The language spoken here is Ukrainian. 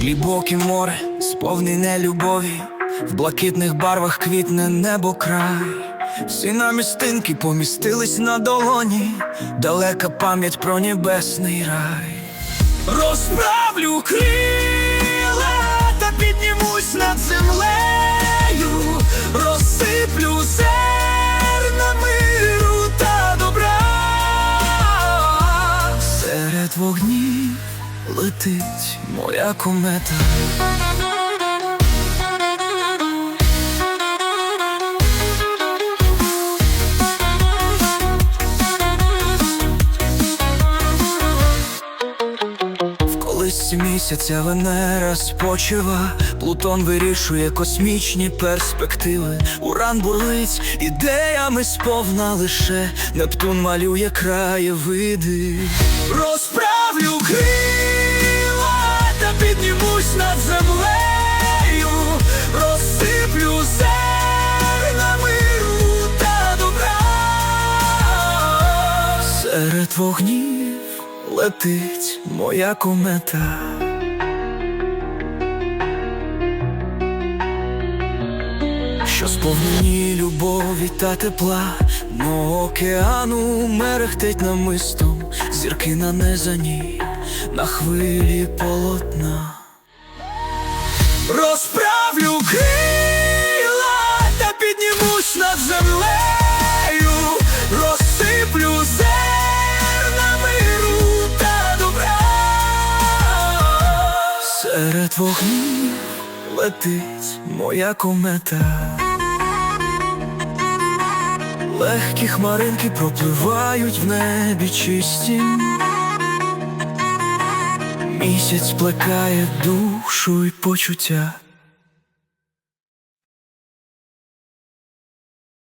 Глібоке море, сповнене любові, в блакитних барвах квітне небо край. Всі намістинки помістились на долоні, далека пам'ять про небесний рай. Розправлю крізь Серед вогнів летить моя комета. Колисці місяця Венера спочива, Плутон вирішує космічні перспективи. Уран бурлить ідеями сповна лише Нептун малює краєвиди. Розправлю Серед вогнів летить моя комета. Що сповнені любові та тепла, мого океану мерехтить намистом, зірки нанизані на хвилі полотна. Розправлю Серед вогнів летить моя комета. Легкі хмаринки пропливають в небі чисті. Місяць плекає душу й почуття.